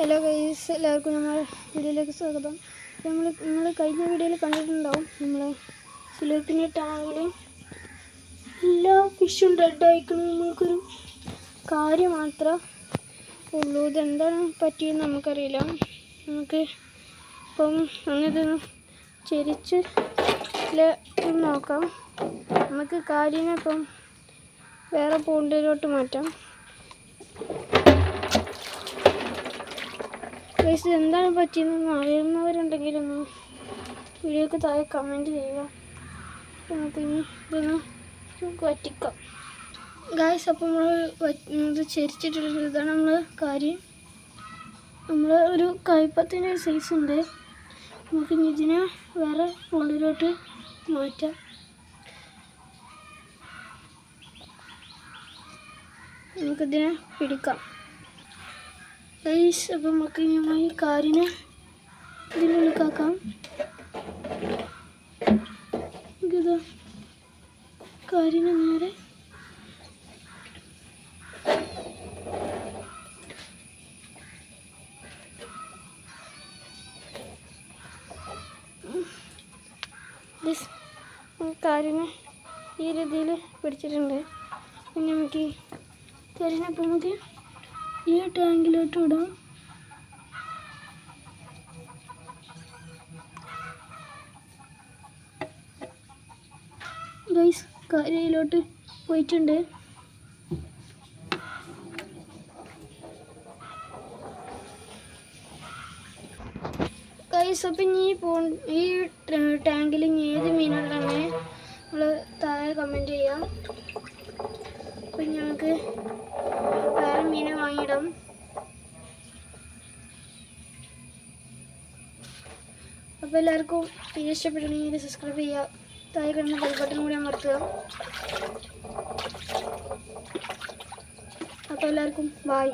Hello guys എല്ലാവർക്കും നമ്മുടെ വീഡിയോയിലേക്ക് സ്വാഗതം. നമ്മൾ നിങ്ങൾ കഴിഞ്ഞ വീഡിയോയിൽ കണ്ടിട്ടുണ്ടാവും നമ്മൾ സിലോപ്പിന്റെ ടാങ്കിൽ എല്ലാ ഫിഷും ഡെഡ് ആയിക്കണം. നമ്മൾക്കൊരു കാര്യം മാത്രം ഉള്ളൂ. ഇതെന്താണ് പറ്റിയെന്ന് നമുക്കറിയില്ല. നമുക്ക് ഇപ്പം അങ്ങനെ ചെരിച്ച് നോക്കാം. നമുക്ക് കാര്യനെ ഇപ്പം വേറെ പോണ്ടിലോട്ട് മാറ്റാം. ഗൈസ് എന്താണ് പറ്റിയതെന്ന് അറിയുന്നവരുണ്ടെങ്കിൽ ഒന്ന് വീഡിയോക്ക് താഴെ കമന്റ് ചെയ്യുക. നമുക്ക് ഇതൊന്ന് വറ്റിക്കാം. ഗൈസ് അപ്പോൾ നമ്മൾ ഇത് ചരിച്ചിട്ടുള്ള ഇതാണ് നമ്മൾ കാര്യം. നമ്മൾ ഒരു കൈപ്പത്തിന്റെ സൈസ് ഉണ്ട്. നമുക്ക് ഇതിനെ വേറെ ഉള്ളിലോട്ട് മാറ്റാം. നമുക്കിതിനെ പിടിക്കാം. ഗൈസ് അപ്പം നമുക്ക് ഇനി ഈ കാറിനെ ഇതിനുള്ളിലാക്കാം ഇത് കാറിനെ നേരെ കാറിനെ ഈ രീതിയിൽ പിടിച്ചിട്ടുണ്ട്. പിന്നെ നമുക്ക് ഈ കാറിനെ നമുക്ക് ഈ ടാങ്കിലോട്ട് ഇടാം ഗൈസ് കരയിലോട്ട് പോയിട്ടുണ്ട്. ഗൈസ് അപ്പം ഈ പോ ഈ ടാങ്കിൽ ഇനി ഏത് മീനുകളാണ് നമ്മൾ താഴെ കമന്റ് ചെയ്യാം. അപ്പം ഞങ്ങൾക്ക് അപ്പൊ അപ്പോൾ എല്ലാവർക്കും വീഡിയോ ഇഷ്ടപ്പെട്ടിട്ടുണ്ടെങ്കിൽ സബ്സ്ക്രൈബ് ചെയ്യുക. താഴെ കിടന്ന ബെൽ ബട്ടൺ കൂടി അമർത്തുക. അപ്പോൾ എല്ലാവർക്കും ബായ്